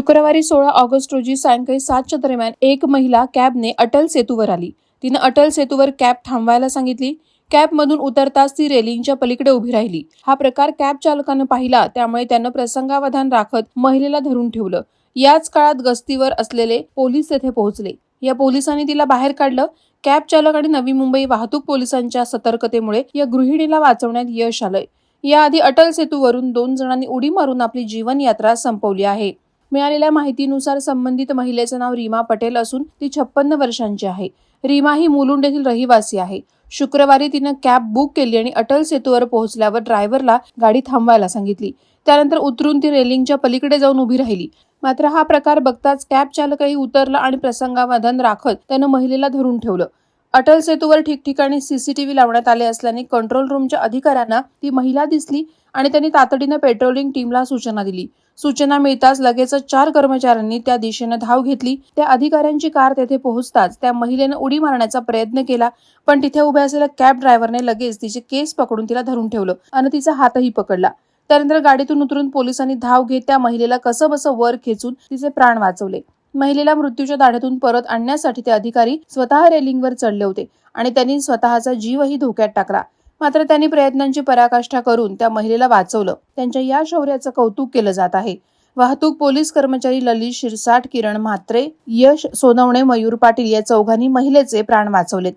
शुक्रवारी सोळा ऑगस्ट रोजी सायंकाळी सातच्या दरम्यान एक महिला कॅबने अटल सेतूवर आली. तिनं अटल सेतूवर कॅब थांबवायला सांगितली. कॅबमधून उतरताच ती रेलिंगच्या पलीकडे उभी राहिली. हा प्रकार कॅब चालकानं पाहिला त्यामुळे त्यानं प्रसंगावधान राखत महिलेला धरून ठेवलं. याच काळात गस्तीवर असलेले पोलीस तेथे पोहोचले. या पोलिसांनी तिला बाहेर काढलं. कॅब चालक आणि नवी मुंबई वाहतूक पोलिसांच्या सतर्कतेमुळे या गृहिणीला वाचवण्यात यश आलंय. याआधी अटल सेतूवरून दोन जणांनी उडी मारून आपली जीवनयात्रा संपवली आहे. मिळालेल्या माहितीनुसार संबंधित महिलेचं नाव रीमा पटेल असून ती छप्पन्न वर्षांची आहे. रीमा ही मुलुंड येथील रहिवासी आहे. शुक्रवारी तिनं कॅब बुक केली आणि अटल सेतूवर पोहोचल्यावर ड्रायव्हरला गाडी थांबवायला सांगितली. त्यानंतर उतरून ती रेलिंगच्या पलीकडे जाऊन उभी राहिली. मात्र हा प्रकार बघताच कॅब चालकही उतरला आणि प्रसंगावधान राखत त्यानं महिलेला धरून ठेवलं. अटल सेतूवर ठिकठिकाणी सीसीटीव्ही लावण्यात आले असल्याने कंट्रोल रूमच्या अधिकाऱ्यांना ती महिला दिसली आणि त्यांनी तातडीनं पेट्रोलिंग टीमला सूचना दिली. सूचना मिळताच लगेचच चार कर्मचाऱ्यांनी त्या दिशेनं धाव घेतली. त्या अधिकाऱ्यांची कार तेथे पोहोचताच त्या महिलेनं उडी मारण्याचा प्रयत्न केला पण तिथे उभ्या असलेल्या कॅब ड्रायव्हरने लगेच तिचे केस पकडून तिला धरून ठेवलं आणि तिचा हातही पकडला. त्यानंतर गाडीतून उतरून पोलिसांनी धाव घेत त्या महिलेला कसं बसं वर खेचून तिचे प्राण वाचवले. महिलेला मृत्यूच्या दाढ्यातून परत आणण्यासाठी ते अधिकारी स्वतः रेलिंगवर चढले होते आणि त्यांनी स्वतःचा जीवही धोक्यात टाकला. मात्र त्यांनी प्रयत्नांची पराकाष्ठा करून त्या महिलेला वाचवलं. त्यांच्या या शौर्याचं कौतुक केलं जात आहे. वाहतूक पोलीस कर्मचारी ललित शिरसाट किरण म्हात्रे यश सोनवणे मयूर पाटील या चौघांनी महिलेचे प्राण वाचवलेत.